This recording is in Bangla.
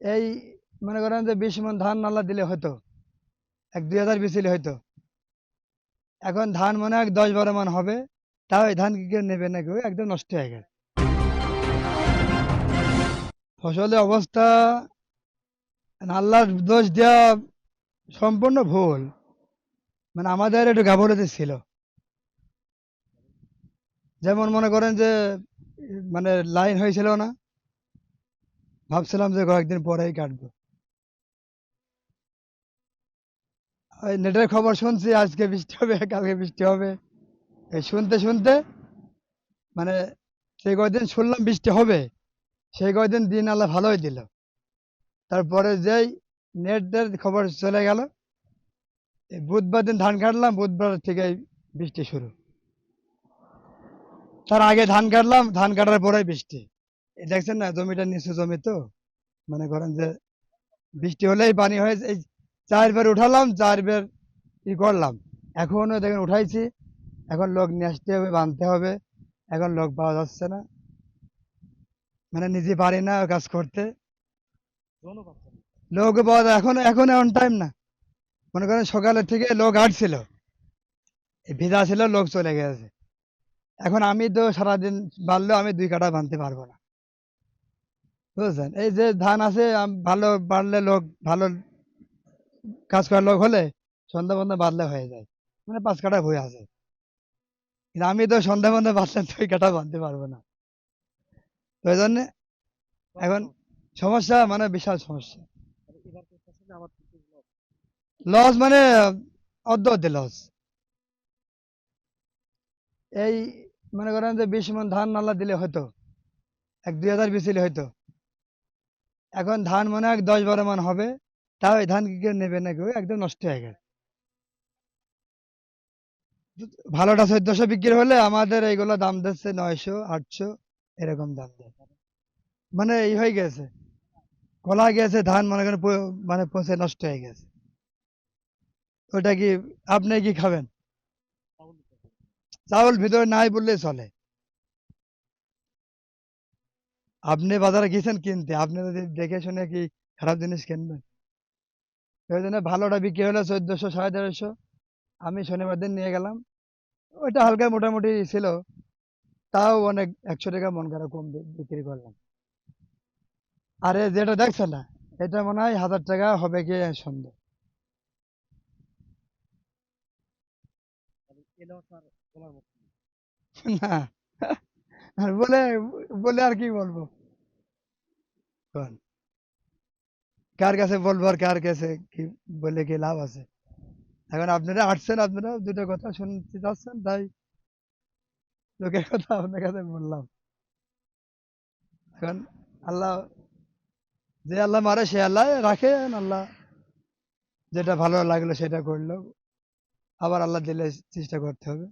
এই মনে করেন যে বিশ মন ধান নাল্লা দিলে হতো এক দুই হাজার বিচিলে হয়তো। এখন ধান মনে হয় দশ বারো মান হবে, তাও এই ধান কি কেউ নেবে না একদম নষ্ট হয়ে গেছে। ফসলের অবস্থা আল্লাহর দোষ দেওয়া সম্পূর্ণ ভুল। মানে আমাদের একটু গাফলতি ছিল। যেমন মনে করেন যে মানে লাইন হয়েছিল না ভাবছিলাম যে কয়েকদিন পরেই কাটবো। নেটের খবর শুনছি, আজকে বৃষ্টি হবে, কালকে বৃষ্টি হবে। এই শুনতে শুনতে মানে সেই কয়দিন শুনলাম বৃষ্টি হবে, সেই কয়দিন দিন আল্লাহ ভালোই দিল। তারপরে যেই নেটের খবর চলে গেল বুধবার দিন ধান কাটলাম, বুধবার থেকে বৃষ্টি শুরু। তার আগে ধান কাটলাম, ধান কাটার পরে বৃষ্টি। দেখছেন না? জমিটা নিচু জমি তো। মনে করেন যে বৃষ্টি হলেই পানি হয়ে এই চারবার উঠালাম চারবার ই করলাম। এখনও দেখেন উঠাইছি। এখন লোক নিয়ে আসতে হবে বাঁধতে হবে। এখন লোক পাওয়া যাচ্ছে না। মানে নিজে পারি না কাজ করতে। লোক পাওয়া যায়। এখন এখন এমন টাইম না। মনে করেন সকালের থেকে লোক আসছিল ভিজা ছিল লোক চলে গেছে। এখন আমি তো সারাদিন বাড়লেও আমি দুই কাটা বাঁধতে পারব না। বুঝছেন? এই যে ধান আছে ভালো বাড়লে লোক, ভালো কাজ করার লোক হলে সন্ধ্যা বন্ধা বাদলে হয়ে যায়। মানে পাঁচ কাটা বই আছে। কিন্তু আমি তো সন্ধ্যা বন্ধা বাদলে দুই কাটা বাঁধতে পারব না। তো এই জন্যে এখন সমস্যা মানে বিশাল সমস্যা। লস মানে অর্ধ অর্ধে লস। এই মনে করেন যে বিশ মন ধান নালা দিলে হতো এক দুই হাজার বিচিলে হয়তো এখন ধান মনে হয় দশ বারো মান হবে, তাও ধান কি কেউ নেবে না কেউ একদম নষ্ট হয়ে গেছে। ভালোটা চোদ্দশো বিক্রি হলে আমাদের এইগুলো দাম দিচ্ছে নয়শো, আটশো, এরকম দাম দেয়। মানে এই হয়ে গেছে। কলা গেছে, ধান মনে করেন মানে পচে নষ্ট হয়ে গেছে। ওটা কি, আপনি কি খাবেন? চাউল ভিতরে নাই বললেই চলে। আপনি বাজারে গেছেন কিনতে আপনি যদি দেখে শুনে কি খারাপ জিনিস কিনবেন? ওই জন্য ভালোটা বিক্রি হলো চোদ্দশো সাড়ে তেরোশো আমি শনিবার দিন নিয়ে গেলাম। ওইটা হালকা মোটামুটি ছিল। তাও অনেক একশো টাকা মন খারাপ কম বিক্রি করলাম। আরে যেটা দেখছেন না এটা মনে হয় হাজার টাকা হবে কি সন্দেহ। না। আর বলে বলে আর কি বলব? কার কাছে বলব আর কার কাছে কি বলে কি লাভ আছে? এখন আপনারা আসছেন, আপনারা দুটো কথা শুনতে চাচ্ছেন, তাই লোকের কথা আপনার কাছে বললাম। এখন আল্লাহ, যে আল্লাহ মারে, সে আল্লাহ রাখে, আল্লাহ যেটা ভালো লাগল সেটা করল। আবার আল্লাহ দিলে চেষ্টা করতে হবে।